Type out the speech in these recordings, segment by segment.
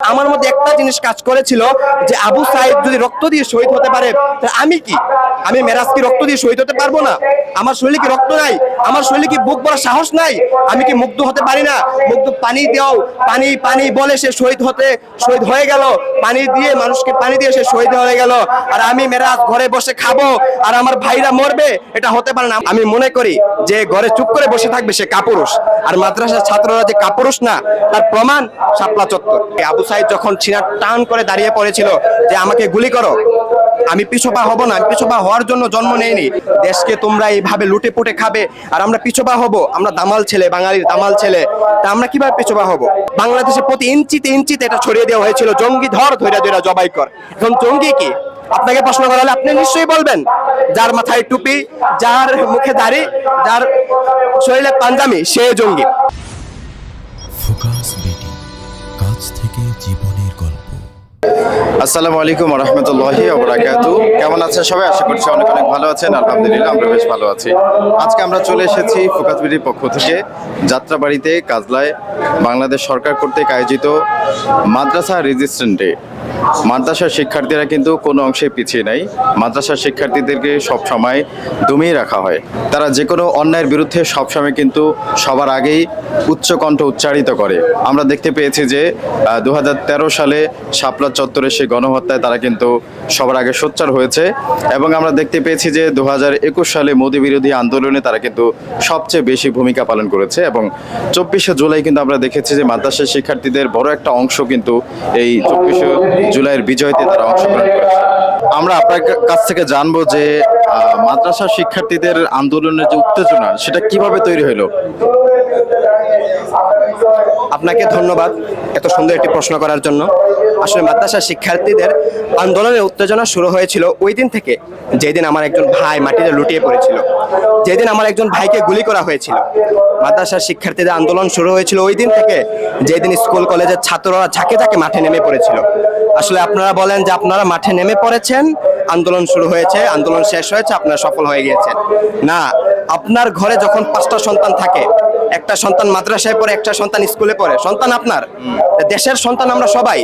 আমার মধ্যে একটা জিনিস কাজ করেছিল যে আবু সাইদ যদি রক্ত দিয়ে শহীদ হতে পারে আমি কি? আমি মেরাজ কি রক্ত দিয়ে শহীদ হতে পারব না? আমার শরীরে কি রক্ত নাই? আমার শরীরে কি বুক বড় সাহস নাই? আমি কি মুগ্ধ হতে পারি না? মুগ্ধ পানি দাও পানি পানি বলে সে শহীদ হতে, শহীদ হয়ে গেল। পানি দিয়ে মানুষকে পানি দিয়ে সে শহীদ হয়ে গেল। আর আমি মেরাজ ঘরে বসে খাব, আর আমার ভাইরা মরবে, এটা হতে পারে না। আমি মনে করি যে ঘরে চুপ করে বসে থাকবে সে কাপুরুষ। আর মাদ্রাসার ছাত্ররা যে কাপুরুষ না, তার প্রমাণ শাপলা চত্বর। আবু সাহেব যখন ছিনা টান করে দাঁড়িয়ে পড়েছিল যে আমাকে গুলি করো আমি পিছপা হব না, আমি হওয়ার জন্য জন্ম নেইনি। দেশকে তোমরা এইভাবে লুটে পুটে খাবে, আর আমরা পিছপা হব। আমরা দামাল ছেলে, বাঙালির দামাল ছেলে। তা আমরা কীভাবে পিছপা হব? বাংলাদেশে প্রতি ইঞ্চিতে ইঞ্চিতে এটা ছড়িয়ে দেওয়া হয়েছিল। জঙ্গি ধর ধৈরা ধৈরা জবাই কর। এখন জঙ্গি কি? আপনাকে প্রশ্ন করা হলে আপনি নিশ্চয়ই বলবেন। যার মাথায় টুপি, যার মুখে দাড়ি, যার শরীরে পাঞ্জামি সে জঙ্গি। আসসালামু আলাইকুম রহমতুল্লাহি ওবরাকাতু কেমন আছেন সবাই? আশা করছি অনেক অনেক ভালো আছেন। আলহামদুলিল্লাহ, আমরা বেশ ভালো আছি। আজকে আমরা চলে এসেছি ফোকাসবিডির পক্ষ থেকে যাত্রাবাড়িতে কাজলায় বাংলাদেশ সরকার কর্তৃক আয়োজিত মাদ্রাসা রেজিস্ট্রেন্ট মাদ্রাসার শিক্ষার্থীরা কিন্তু কোনো অংশে পিছিয়ে নাই। মাদ্রাসার শিক্ষার্থীদেরকে সব সময় দমিয়ে রাখা হয়। তারা যে কোনো অন্যায়ের বিরুদ্ধে সবসময় কিন্তু সবার আগেই উচ্চকণ্ঠ উচ্চারিত করে। আমরা দেখতে পেয়েছি যে দু হাজার তেরো সালে শাপলা সেই গণহত্যায় তারা কিন্তু সবার আগে সোচ্চার হয়েছে। এবং আমরা দেখতে পেয়েছি যে দুহাজার একুশ সালে মোদী বিরোধী আন্দোলনে তারা কিন্তু সবচেয়ে বেশি ভূমিকা পালন করেছে এবং চব্বিশে জুলাই কিন্তু আমরা দেখেছি যে মাদ্রাসার শিক্ষার্থীদের বড় একটা অংশ কিন্তু এই চব্বিশে জুলাইয়ের বিজয়তে তারা অংশগ্রহণ করেছে। আমরা আপনার কাছ থেকে জানব যে আহ, মাদ্রাসার শিক্ষার্থীদের আন্দোলনের যে উত্তেজনা সেটা কীভাবে তৈরি হলো? আপনাকে ধন্যবাদ এত সুন্দর একটি প্রশ্ন করার জন্য। আসলে মাদ্রাসা শিক্ষার্থীদের আন্দোলনের উত্তেজনা শুরু হয়েছিল ওই দিন থেকে, যেদিন আমার একজন ভাই মাটিতে লুটিয়ে পড়েছিল। যেদিন আমার একজন ভাইকে গুলি করা হয়েছিল। মাদ্রাসার শিক্ষার্থীদের আন্দোলন শুরু হয়েছিল ওই দিন থেকে, যেদিন স্কুল, কলেজের ছাত্ররা ঝাঁকে ঝাঁকে মাঠে নেমে পড়েছিল। আসলে আপনারা বলেন যে আপনারা মাঠে নেমে পড়েছেন, আন্দোলন শুরু হয়েছে, আন্দোলন শেষ হয়েছে, আপনারা সফল হয়ে গিয়েছেন। না, আপনার ঘরে যখন পাঁচটা সন্তান থাকে একটা সন্তান মাদ্রাসায় পড়ে, একটা সন্তান স্কুলে পড়ে। সন্তান আপনার? দেশের সন্তান আমরা সবাই।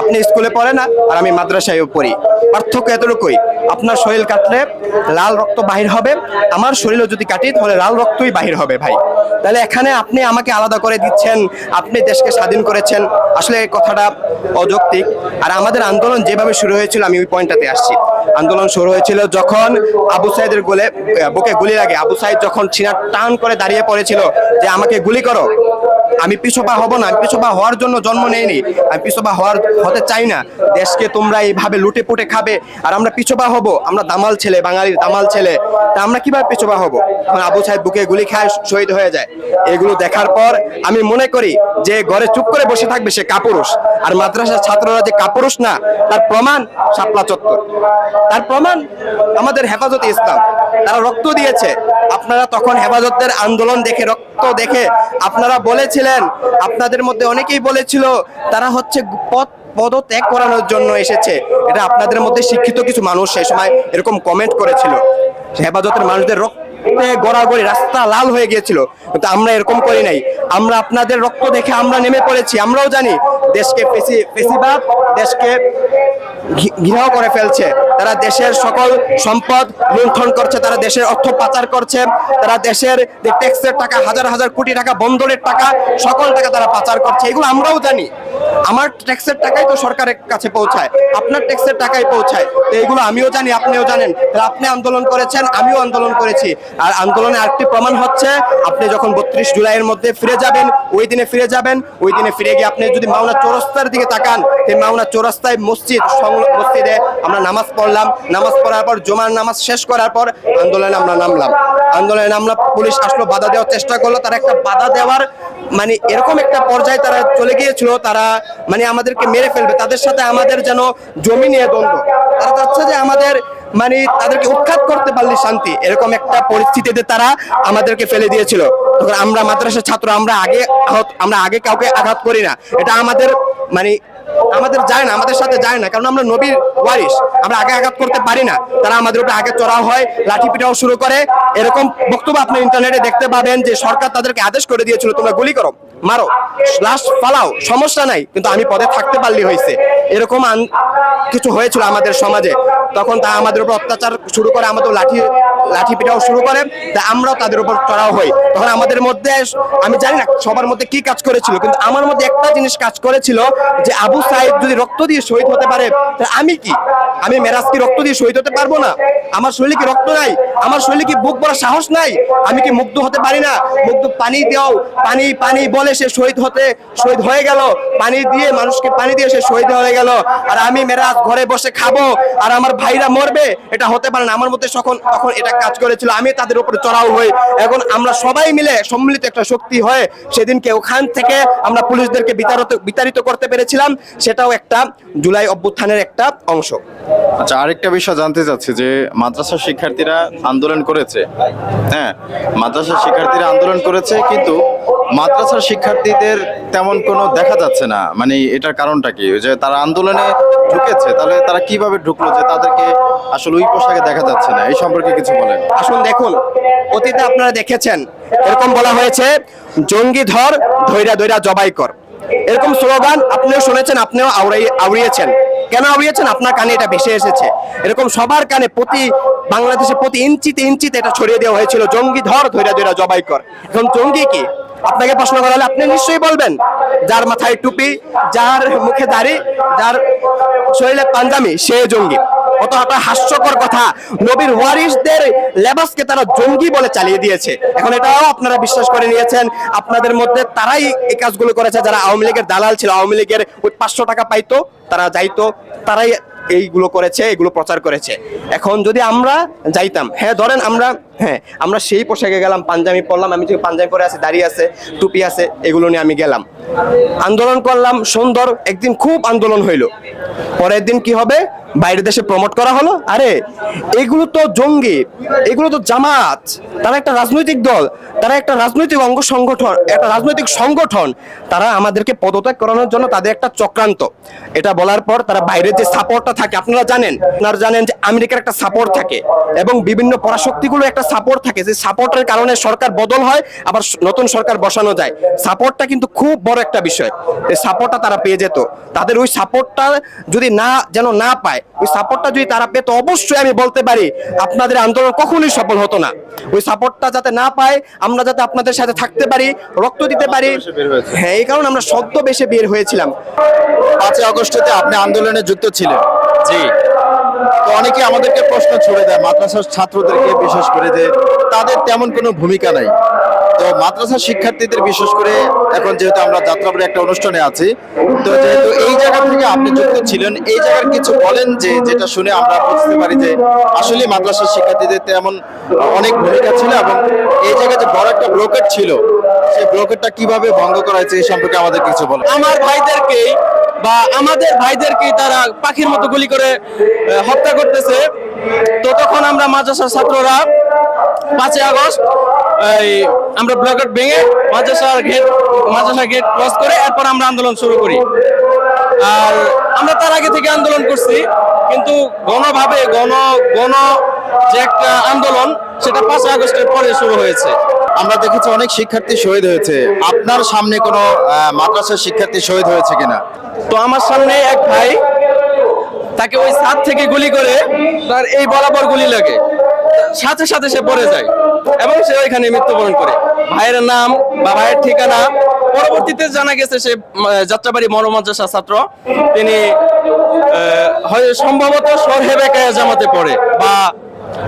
আপনি স্কুলে পড়ে না, আর আমি মাদ্রাসায়ও পড়ি। পার্থক্য এতটুকুই। আপনার শরীর কাটলে লাল রক্ত বাহির হবে। আমার শরীরও যদি কাটি, তাহলে লাল রক্তই বাহির হবে ভাই। তাহলে এখানে আপনি আমাকে আলাদা করে দিচ্ছেন, আপনি দেশকে স্বাধীন করেছেন। আসলে এই কথাটা অযৌক্তিক। আর আমাদের আন্দোলন যেভাবে শুরু হয়েছিল, আমি ওই পয়েন্টটাতে আসছি। আন্দোলন শুরু হয়েছিল যখন আবু সাইদের গোলে বুকে গুলি লাগে। আবু সাইদ যখন ছিনা টান করে দাঁড়িয়ে পড়েছিল যে আমাকে গুলি করো আমি পিছপা হব না, আমি পিছপা হওয়ার জন্য জন্ম নেইনি, আমি পিছপা হওয়ার হতে চাই না। দেশকে তোমরা এইভাবে লুটে পুটে খাবে, আর আমরা পিছপা হব, আমরা দামাল ছেলে, বাঙালির দামাল ছেলে, তা আমরা কীভাবে পিছপা হব? তখন আবু সাহেব বুকে গুলি খায়, শহীদ হয়ে যায়। এগুলো দেখার পর আমি মনে করি যে ঘরে চুপ করে বসে থাকবে সে কাপুরুষ, আর মাদ্রাসার ছাত্ররা যে কাপুরুষ না, তার প্রমাণ শাপলা চত্বর। তার প্রমাণ আমাদের হেফাজতে ইসলাম। তারা রক্ত দিয়েছে। আপনারা তখন হেফাজতের আন্দোলন দেখে, রক্ত দেখে আপনারা বলেছিলেন আপনাদের মধ্যে অনেকেই বলেছিল, তারা হচ্ছে পথ পদত্যাগ করানোর জন্য এসেছে। এটা আপনাদের মধ্যে শিক্ষিত কিছু মানুষ সে সময় এরকম কমেন্ট করেছিল। হেফাজতের মানুষদের রক্তে গড়াগড়ি, রাস্তা লাল হয়ে গিয়েছিল। কিন্তু আমরা এরকম করি নাই। আমরা আপনাদের রক্ত দেখে আমরা নেমে পড়েছি। আমরাও জানি দেশকে পেশিবাদ দেশকে ঘৃণাও করে ফেলছে। তারা দেশের সকল সম্পদ লুণ্ঠন করছে, তারা দেশের অর্থ পাচার করছে, তারা দেশের ট্যাক্সের টাকা, হাজার হাজার কোটি টাকা, বন্দরের টাকা, সকল টাকা তারা পাচার করছে। এগুলো আমরাও জানি। আমার ট্যাক্সের টাকাই তো সরকারের কাছে পৌঁছায়। আপনার ট্যাক্সের টাকাই পৌঁছায়। তো এগুলো আমিও জানি, আপনিও জানেন। তাহলে আপনি আন্দোলন করেছেন, আমিও আন্দোলন করেছি। আর আন্দোলনে আরেকটি প্রমাণ হচ্ছে, আপনি যখন বত্রিশ জুলাইয়ের মধ্যে ফিরে যাবেন, ওই দিনে ফিরে যাবেন, ওই দিনে ফিরে গিয়ে আপনি যদি মাওনা চৌরাস্তার দিকে তাকান এই মাওনা চৌরাস্তায় মসজিদ মসজিদে আমরা নামাজ পড়লাম। নামাজ পড়ার পর, জমার নামাজ শেষ করার পর আন্দোলনে আমরা নামলাম। আন্দোলনে নামলাম, পুলিশ আসলো, বাধা দেওয়ার চেষ্টা করল। তারা একটা বাধা দেওয়ার মানে এরকম একটা পর্যায়ে তারা চলে গিয়েছিল, তারা মানে আমাদেরকে মেরে ফেলবে। তাদের সাথে আমাদের যেন জমি নিয়ে দ্বন্দ্ব। তারা চাচ্ছে যে আমাদের মানে তাদেরকে উৎখাত করতে পারলে শান্তি। এরকম একটা পরিস্থিতিতে তারা আমাদেরকে ফেলে দিয়েছিল। তখন আমরা মাদ্রাসার ছাত্র, আমরা আগে আমরা আগে কাউকে আঘাত করি না। এটা আমাদের মানে আমাদের যায় না, আমাদের সাথে যায় না। কারণ আমরা নবীর ওয়ারিস আমরা আগে আঘাত করতে পারি না। তারা আমাদের উপরে আগে চড়াও হয়, লাঠি পিঠাও শুরু করে। এরকম বক্তব্য আপনি ইন্টারনেটে দেখতে পাবেন যে সরকার তাদেরকে আদেশ করে দিয়েছিল, তোমরা গুলি করো, মারো। লাশ ফালাও, সমস্যা নাই, কিন্তু আমি পদে থাকতে পারলি হয়েছে। এরকম কিছু হয়েছিল আমাদের সমাজে। তখন তা আমাদের উপর অত্যাচার শুরু করে, আমাদের লাঠি লাঠি পিটাও শুরু করে, তা আমরাও তাদের উপর চড়াও হই। তখন আমাদের মধ্যে, আমি জানি না সবার মধ্যে কি কাজ করেছিল, কিন্তু আমার মধ্যে একটা জিনিস কাজ করেছিল যে আবু সাইদ যদি রক্ত দিয়ে শহীদ হতে পারে তাহলে আমি কি? আমি মেরাজ কি রক্ত দিয়ে শহীদ হতে পারব না? আমার শরীরে কি রক্ত নাই? আমার শরীরে কি বুক বড় সাহস নাই? আমি কি মুগ্ধ হতে পারি না? মুগ্ধ পানি দাও পানি পানি বলে সে শহীদ হতে, শহীদ হয়ে গেল। পানি দিয়ে মানুষকে পানি দিয়ে সে শহীদ হয়ে গেল। আর আমি মেরাজ ঘরে বসে খাব, আর আমার ভাইরা মরবে, এটা হতে পারে না। আমার মধ্যে তখন তখন এটা কাজ করেছিল। আমি তাদের উপরে চড়াও হই। এখন আমরা সবাই মিলে সম্মিলিত একটা শক্তি হয়ে সেদিনকে ওখান থেকে আমরা পুলিশদেরকে বিতারিত বিতাড়িত করতে পেরেছিলাম। সেটাও একটা জুলাই অভ্যুত্থানের একটা অংশ। আচ্ছা আরেকটা বিষয় জানতে চাচ্ছি যে, মাদ্রাসার শিক্ষার্থীরা আন্দোলন করেছে। হ্যাঁ মাদ্রাসার শিক্ষার্থীরা আন্দোলন করেছে, কিন্তু মাদ্রাসার শিক্ষার্থীদের তেমন কোনো দেখা যাচ্ছে না। মানে এটার কারণটা কি? যে তারা আন্দোলনে ঢুকেছে, তাহলে তারা কীভাবে ঢুকলো যে তাদেরকে আসলে ওই পোশাকে দেখা যাচ্ছে না, এই সম্পর্কে কিছু বলেন। আসুন দেখুন, অতীতে আপনারা দেখেছেন, এরকম বলা হয়েছে, জঙ্গি ধর, ধৈরা ধৈরা জবাই কর। এরকম স্লোগান আপনিও শুনেছেন, আপনিও আওড়াই আউড়িয়েছেন কেন আউড়িয়েছেন আপনার কানে এটা ভেসে এসেছে। এরকম সবার কানে প্রতি বাংলাদেশে প্রতি ইঞ্চিতে ইঞ্চিতে এটা ছড়িয়ে দেওয়া হয়েছিল, জঙ্গি ধর, ধৈরা ধৈরা জবাই কর। এখন জঙ্গি কি? আপনাকে প্রশ্ন করা হলে আপনি নিশ্চয়ই বলবেন, যার মাথায় টুপি, যার মুখে দাড়ি, যার শরীরে পাঞ্জামি সে জঙ্গি। কত একটা হাস্যকর কথা নবীর ওয়ারিসদের লেবাসকে তারা জঙ্গি বলে চালিয়ে দিয়েছে। এখন এটাও আপনারা বিশ্বাস করে নিয়েছেন, আপনাদের মধ্যে তারাই এই কাজগুলো করেছে, যারা আওয়ামী লীগের দালাল ছিল, আওয়ামী লীগের ওই পাঁচশো টাকা পাইতো, তারা যাইতো, তারাই এইগুলো করেছে এগুলো প্রচার করেছে। এখন যদি আমরা যাইতাম হ্যাঁ ধরেন আমরা হ্যাঁ আমরা সেই পোশাকে গেলাম পাঞ্জাবি পরলাম, আমি যে পাঞ্জাবি পরে আছে দাঁড়িয়ে আছে, টুপি আছে, এগুলো নিয়ে আমি গেলাম। আন্দোলন করলাম, সুন্দর একদিন খুব আন্দোলন হইল। পরের দিন কি হবে? বাইরের দেশে প্রমোট করা হলো। আরে, এগুলো তো জঙ্গি, এগুলো তো জামাত। তারা একটা রাজনৈতিক দল, তারা একটা রাজনৈতিক অঙ্গ সংগঠন, একটা রাজনৈতিক সংগঠন। তারা আমাদেরকে পদত্যাগ করানোর জন্য তাদের একটা চক্রান্ত। এটা বলার পর তারা বাইরের যে সাপোর্টটা থাকে, আপনারা জানেন আপনারা জানেন যে আমেরিকার একটা সাপোর্ট থাকে এবং বিভিন্ন পরাশক্তিগুলো একটা সাপোর্ট থাকে। যে সাপোর্টের কারণে সরকার বদল হয়, আবার নতুন সরকার বসানো যায়। সাপোর্টটা কিন্তু খুব বড় একটা বিষয়। এই সাপোর্টটা তারা পেয়ে যেত। তাদের ওই সাপোর্টটা যদি না যেন না পায় ওই সাপোর্টটা যদি তারা পেত অবশ্যই আমি বলতে পারি আপনাদের আন্দোলন কখনোই সফল হতো না। ওই সাপোর্টটা যাতে না পায় আমরা যাতে আপনাদের সাথে থাকতে পারি রক্ত দিতে পারি। হ্যাঁ এই কারণে আমরা সদ্য বেশি বের হয়েছিলাম। পাঁচই আগস্টে আপনি আন্দোলনে যুক্ত ছিলেন। জি। তো অনেকে আমাদেরকে প্রশ্ন ছুড়ে দেয় মাদ্রাসার ছাত্রদেরকে বিশেষ করে যে তাদের তেমন কোনো ভূমিকা নাই। তো মাদ্রাসার শিক্ষার্থীদের বিশেষ করে এখন যেহেতু আমরা যাত্রাবাড়ি একটা অনুষ্ঠানে আছি, তো যেহেতু এই জায়গা থেকে আপনি যুক্ত ছিলেন, এই জায়গার কিছু বলেন যে, যেটা শুনে আমরা বুঝতে পারি যে আসলে মাদ্রাসার শিক্ষার্থীদের তেমন অনেক ভূমিকা ছিল এবং এই জায়গায় যে বড় একটা ব্লকেট ছিল, সেই ব্লকেটটা কীভাবে ভঙ্গ করা হয়েছে এই সম্পর্কে আমাদের কিছু বলেন। আমার ভাইদেরকে বা আমাদের ভাইদেরকে তারা পাখির মতো গুলি করে হত্যা করতেছে। তো তখন আমরা মাদ্রাসার ছাত্ররা পাঁচই আগস্ট এই আমরা ব্লকেট ভেঙে মাদ্রাসার গেট মাদ্রাসা গেট ক্রস করে এরপর আমরা আন্দোলন শুরু করি। আর আমরা তার আগে থেকে আন্দোলন করছি কিন্তু গণভাবে গণ গণ যে একটা আন্দোলন সেটা পাঁচই আগস্টের পরে শুরু হয়েছে। আমরা দেখেছি অনেক শিক্ষার্থী শহীদ হয়েছে। আপনার সামনে কোনো মাদ্রাসার শিক্ষার্থী শহীদ হয়েছে কিনা? তো আমার সামনে এক ভাই তাকে ওই ছাদ থেকে গুলি করে তার এই বরাবর গুলি লাগে। সাথে সাথে সে পড়ে যায় এবং সে ওইখানে মৃত্যুবরণ করে। ভাইয়ের নাম বা ভাইয়ের ঠিকানা পরবর্তীতে জানা গেছে সে যাত্রাবাড়ি মনোমাদ্রাসা ছাত্র। তিনি সম্ভবত সরহেবে কায়া জামাতে পড়ে বা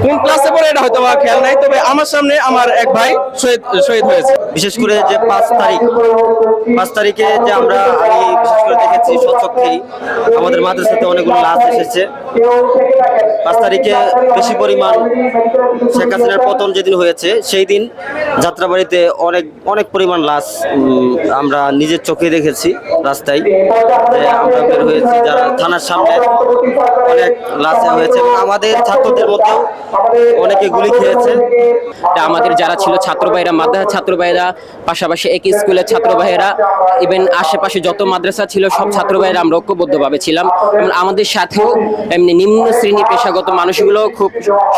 কোন ক্লাসে পড়ে এটা হয়তো বা খেয়াল নাই, তবে আমার সামনে আমার এক ভাই শহীদ শহীদ হয়েছে। বিশেষ করে যে পাঁচ তারিখ, পাঁচ তারিখে যে আমরা আমি বিশেষ করে দেখেছি সচক্ষেই আমাদের মাদ্রাসাতে অনেকগুলো লাশ এসেছে। পাঁচ তারিখে বেশি পরিমাণ শেখ হাসিনার পতন যেদিন হয়েছে, সেই দিন যাত্রাবাড়িতে অনেক অনেক পরিমাণ লাশ আমরা নিজের চোখে দেখেছি রাস্তায় আমরা বের হয়েছি, যারা থানার সামনে অনেক লাশ হয়েছে। আমাদের ছাত্রদের মধ্যেও অনেকে গুলি খেয়েছে। আমাদের যারা ছিল ছাত্র ভাইরা মাদ্রাসা ছাত্র ভাইরা পাশাপাশি একই স্কুলের ছাত্র ভাইয়েরা ইভেন আশেপাশে যত মাদ্রাসা ছিল সব ছাত্র ভাইরা আমরা ঐক্যবদ্ধভাবে ছিলাম। এবং আমাদের সাথেও এমনি নিম্ন শ্রেণি পেশাগত মানুষগুলো খুব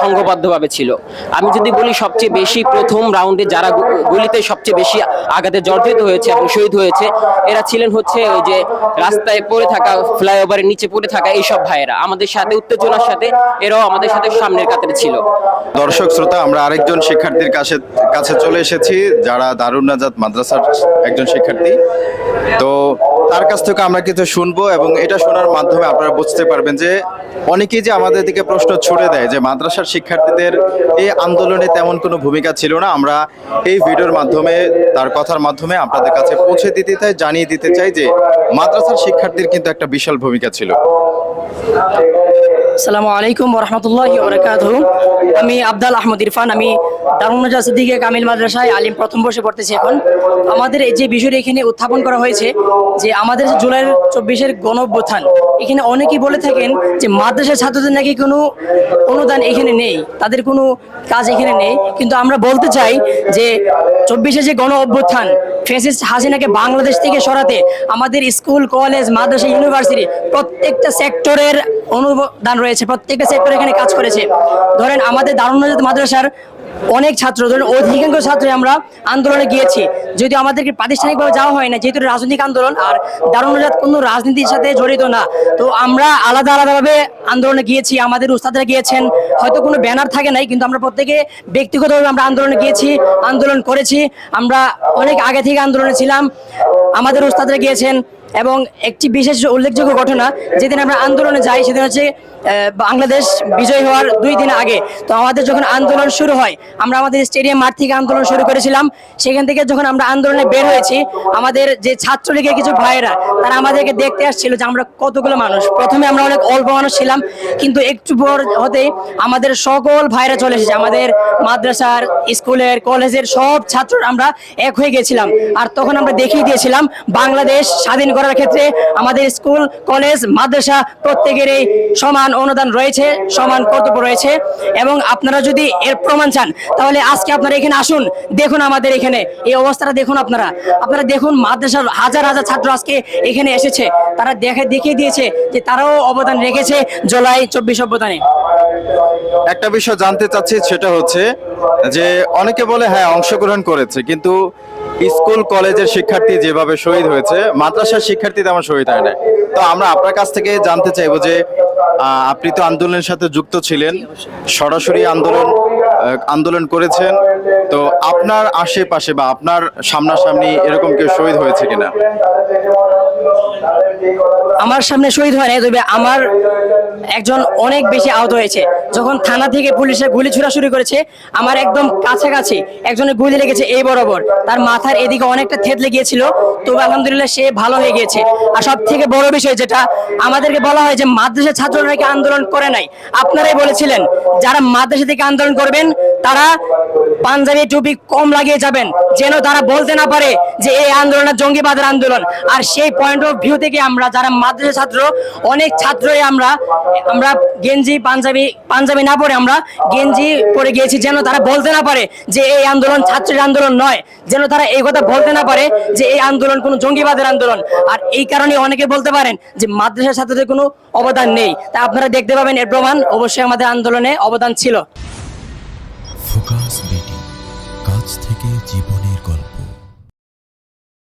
সংঘবদ্ধভাবে ছিল। আমি যদি বলি সবচেয়ে বেশি প্রথম রাউন্ডে যারা গুলিতে সবচেয়ে বেশি আঘাতে জর্জরিত হয়েছে এবং শহীদ হয়েছে এরা ছিলেন হচ্ছে ওই যে রাস্তায় পড়ে থাকা ফ্লাইওভারের নিচে পড়ে থাকা এইসব ভাইয়েরা। আমাদের সাথে উত্তেজনার সাথে এরাও আমাদের সাথে সামনের কাতারে ছিল। দর্শক, শ্রোতা, আমরা আরেকজন শিক্ষার্থীর কাছে কাছে চলে এসেছি, যারা দারুণ নাজাত মাদ্রাসার একজন শিক্ষার্থী। তো তার কাছ থেকে আমরা কিছু শুনব এবং এটা শোনার মাধ্যমে আপনারা বুঝতে পারবেন যে অনেকেই যে আমাদের দিকে প্রশ্ন ছুড়ে দেয় যে মাদ্রাসার শিক্ষার্থীদের এই আন্দোলনে তেমন কোনো ভূমিকা ছিল না। আমরা এই ভিডিওর মাধ্যমে, তার কথার মাধ্যমে আপনাদের কাছে পৌঁছে দিতে চাই, জানিয়ে দিতে চাই যে মাদ্রাসার শিক্ষার্থীর কিন্তু একটা বিশাল ভূমিকা ছিল। আসসালামু আলাইকুম রহমতুল্লাহি বরকাত আমি আবদাল আহমদ ইরফান, আমি দারুন্নজা সিদ্দিকে কামিল মাদ্রাসায় আলিম প্রথম বর্ষে পড়তেছি এখন। আমাদের এই যে বিষয়টা এখানে উত্থাপন করা হয়েছে, যে আমাদের জুলাই চব্বিশের গণ এখানে অনেকেই বলে থাকেন যে মাদ্রাসার ছাত্রদের নাকি কোনো অনুদান এখানে নেই, তাদের কোনো কাজ এখানে নেই। কিন্তু আমরা বলতে চাই যে চব্বিশে যে গণ অভ্যুত্থান ফেসিস্ট হাসিনাকে বাংলাদেশ থেকে সরাতে আমাদের স্কুল, কলেজ, মাদ্রাসা, ইউনিভার্সিটি প্রত্যেকটা সেক্টরের অনুদান রয়েছে, প্রত্যেকটা সেক্টর এখানে কাজ করেছে। ধরেন আমাদের দারুণ মাদ্রাসার অনেক ছাত্র, ধরেন অধিকাংশ ছাত্র আমরা আন্দোলনে গিয়েছি। যদিও আমাদেরকে প্রাতিষ্ঠানিকভাবে যাওয়া হয় না যেহেতু রাজনৈতিক আন্দোলন, আর দারুণজাত কোনো রাজনীতির সাথে জড়িত না। তো আমরা আলাদা আলাদাভাবে আন্দোলনে গিয়েছি, আমাদের উস্তাদরা গিয়েছেন, হয়তো কোনো ব্যানার থাকে নাই, কিন্তু আমরা প্রত্যেকে ব্যক্তিগতভাবে আমরা আন্দোলনে গিয়েছি, আন্দোলন করেছি। আমরা অনেক আগে থেকে আন্দোলনে ছিলাম। আমাদের উস্তাদরা গিয়েছেন এবং একটি বিশেষ উল্লেখযোগ্য ঘটনা, যেদিন আমরা আন্দোলনে যাই, সেদিন হচ্ছে বাংলাদেশ বিজয় হওয়ার দুই দিন আগে। তো আমাদের যখন আন্দোলন শুরু হয়, আমরা আমাদের স্টেডিয়াম মাঠ থেকে আন্দোলন শুরু করেছিলাম। সেখান থেকে যখন আমরা আন্দোলনে বের হয়েছি, আমাদের যে ছাত্রলীগের কিছু ভাইয়েরা, তারা আমাদেরকে দেখতে আসছিল যে আমরা কতগুলো মানুষ। প্রথমে আমরা অনেক অল্প মানুষ ছিলাম, কিন্তু একটু পর হতে আমাদের সকল ভাইরা চলে এসেছে। আমাদের মাদ্রাসার, স্কুলের, কলেজের সব ছাত্র আমরা এক হয়ে গেছিলাম। আর তখন আমরা দেখিয়ে দিয়েছিলাম, বাংলাদেশ স্বাধীন করার ক্ষেত্রে আমাদের স্কুল, কলেজ, মাদ্রাসা প্রত্যেকেরই সমান অনুদান রয়েছে, সমান কর্তব্য রয়েছে। এবং আপনারা যদি এর প্রমাণ চান, তাহলে আজকে আপনারা এখানে আসুন, দেখুন আমাদের এখানে। এই অবস্থাটা দেখুন আপনারা। আপনারা দেখুন মাদ্রাসার হাজার হাজার ছাত্র আজকে এখানে এসেছে। তারা দেখে, দেখিয়ে দিয়েছে যে তারাও অবদান রেখেছে জুলাই চব্বিশ অবদানে একটা বিষয় জানতে চাচ্ছি, সেটা হচ্ছে যে অনেকে বলে হ্যাঁ অংশগ্রহণ করেছে, কিন্তু স্কুল, কলেজের শিক্ষার্থী যেভাবে শহীদ হয়েছে, মাদ্রাসার শিক্ষার্থী তেমন শহীদ হয় না তো আমরা আপনার কাছ থেকে জানতে চাইব যে আপনি তো আন্দোলনের সাথে যুক্ত ছিলেন, সরাসরি আন্দোলন আন্দোলন করেছেন। তো আপনার আশেপাশে বা আপনার সামনাসামনি এরকম কেউ শহীদ হয়েছে কিনা? আমার সামনে শহীদ হয় নাই, তবে আমার একজন অনেক বেশি আহত হয়েছে। যখন থানা থেকে পুলিশে গুলি ছোড়া শুরু করেছে, আমার একদম কাছাকাছি একজনের গুলি লেগেছে এই বরাবর। তার মাথার এদিকে অনেকটা থেতলে গিয়েছিল তবে আলহামদুলিল্লাহ সে ভালো হয়ে গিয়েছে। আর সব থেকে বড় বিষয় যেটা, আমাদেরকে বলা হয় যে মাদ্রাসা ছাত্ররা নাকি আন্দোলন করে নাই। আপনারাই বলেছিলেন, যারা মাদ্রাসা থেকে আন্দোলন করবেন তারা পাঞ্জাবি টুপি কম লাগিয়ে যাবেন, যেন তারা বলতে না পারে যে এই আন্দোলনের জঙ্গিবাদের আন্দোলন। আর সেই পয়েন্ট অফ ভিউ থেকে আমরা যারা মাদ্রাসা ছাত্র, অনেক ছাত্রই আমরা আমরা গেঞ্জি, পাঞ্জাবি পাঞ্জাবি না পরে আমরা গেঞ্জি পরে গিয়েছি, যেন তারা বলতে না পারে যে এই আন্দোলন ছাত্রের আন্দোলন নয়। যেন তারা এই কথা বলতে না পারে যে এই আন্দোলন কোনো জঙ্গিবাদের আন্দোলন। আর এই কারণে অনেকে বলতে পারেন যে মাদ্রাসা ছাত্রদের কোনো অবদান নেই। তা আপনারা দেখতে পাবেন, এর প্রমাণ অবশ্যই আমাদের আন্দোলনে অবদান ছিল। Focus.